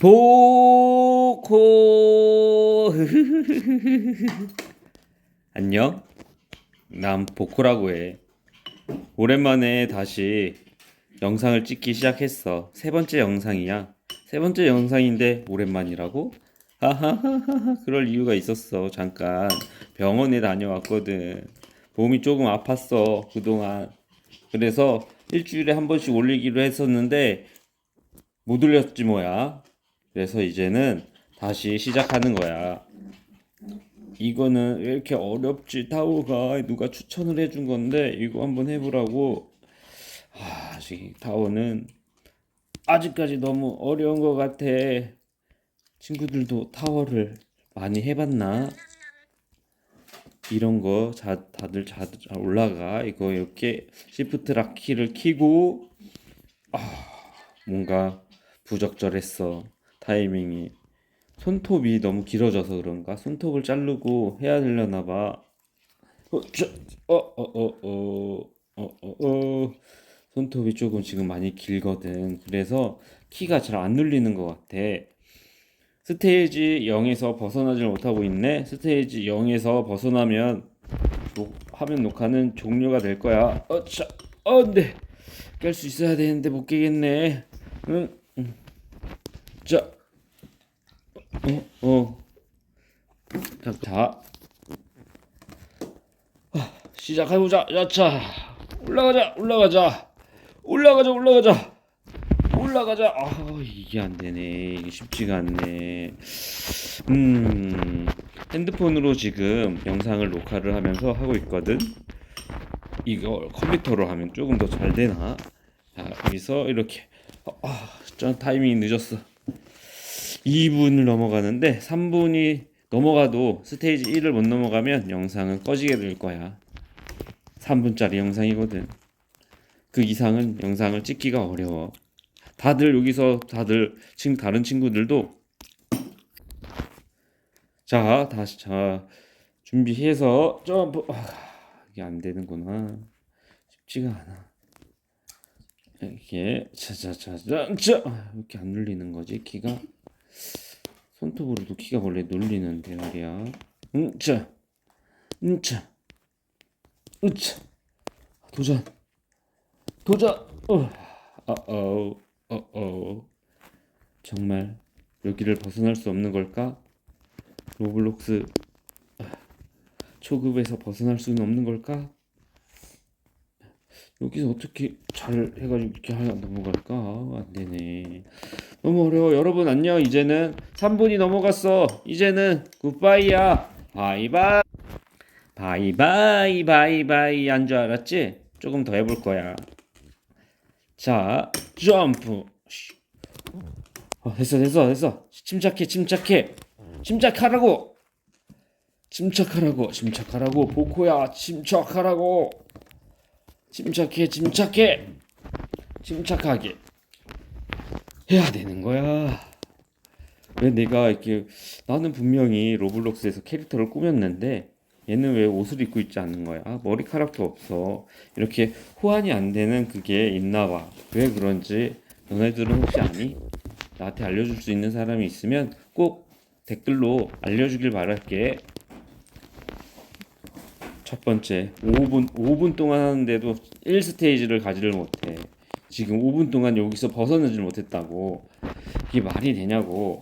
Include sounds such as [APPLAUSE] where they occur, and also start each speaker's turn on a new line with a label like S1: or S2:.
S1: 보코. [LAUGHS] 안녕. 난 보코라고 해. 오랜만에 다시 영상을 찍기 시작했어. 세 번째 영상이야. 세 번째 영상인데 오랜만이라고? 하하하하 그럴 이유가 있었어. 잠깐. 병원에 다녀왔거든. 몸이 조금 아팠어 그동안. 그래서 일주일에 한 번씩 올리기로 했었는데 못 올렸지 뭐야. 그래서 이제는 다시 시작하는 거야. 이거는 왜 이렇게 어렵지? 타워가 누가 추천을 해준 건데 이거 한번 해보라고. 아, 이 타워는 아직까지 너무 어려운 것 같아. 친구들도 타워를 많이 해봤나? 이런 거 자, 다들 잘 올라가. 이거 이렇게 시프트 락 키를 키고 뭔가 부적절했어. 타이밍이. 손톱이 너무 길어져서 그런가? 손톱을 자르고 해야 되려나 봐. 어, 저, 어, 어, 어, 어, 어, 어, 어. 손톱이 조금 지금 많이 길거든. 그래서 키가 잘 안 눌리는 것 같아. 스테이지 0에서 벗어나질 못하고 있네. 스테이지 0에서 벗어나면 녹- 화면 녹화는 종료가 될 거야. 어, 자, 어, 네. 깰 수 있어야 되는데 못 깨겠네. 응, 응. 자, 어, 어. 자, 자. 아, 시작해보자. 야차. 올라가자, 올라가자. 올라가자, 올라가자. 올라가자. 아, 이게 안 되네. 이게 쉽지가 않네. 음, 핸드폰으로 지금 영상을 녹화를 하면서 하고 있거든. 이거 컴퓨터로 하면 조금 더 잘 되나? 자, 여기서 이렇게 어, 아, 좀 타이밍이 늦었어. 2분을 넘어가는데 3분이 넘어가도 스테이지 1을 못 넘어가면 영상은 꺼지게 될 거야. 3분짜리 영상이거든. 그 이상은 영상을 찍기가 어려워. 다들 여기서 다들 지금 다른 친구들도 자 다시 자 준비해서 점프 아, 이게 안 되는구나 쉽지가 않아 이렇게 자자자자 자 이렇게 안 눌리는 거지 키가 손톱으로도 키가 원래 눌리는데 말이야. 응자. 응자. 으차 도전. 도전. 어. 어어. 어 어. 정말 여기를 벗어날 수 없는 걸까? 로블록스 아, 초급에서 벗어날 수는 없는 걸까? 여기서 어떻게 잘 해가지고 이렇게 하나 넘어갈까? 안 되네. 너무 어려워. 여러분 안녕. 이제는 3분이 넘어갔어. 이제는 굿바이야. 바이바이. 바이바이 바이바이 한 줄 알았지? 조금 더 해볼 거야. 자, 점프. 쉬. 어, 됐어 됐어 됐어. 침착해 침착해. 침착하라고. 침착하라고 침착하라고 보코야 침착하라고 침착해 침착해 침착하게 해야 되는 거야. 왜 내가 이렇게 나는 분명히 로블록스에서 캐릭터를 꾸몄는데 얘는 왜 옷을 입고 있지 않는 거야? 머리카락도 없어. 이렇게 호환이 안 되는 그게 있나 봐 왜 그런지 너네들은 혹시 아니? 나한테 알려줄 수 있는 사람이 있으면 꼭 댓글로 알려주길 바랄게. 첫 번째 5분 5분 동안 하는데도 1스테이지를 가지를 못해. 지금 5분 동안 여기서 벗어나질 못했다고. 이게 말이 되냐고.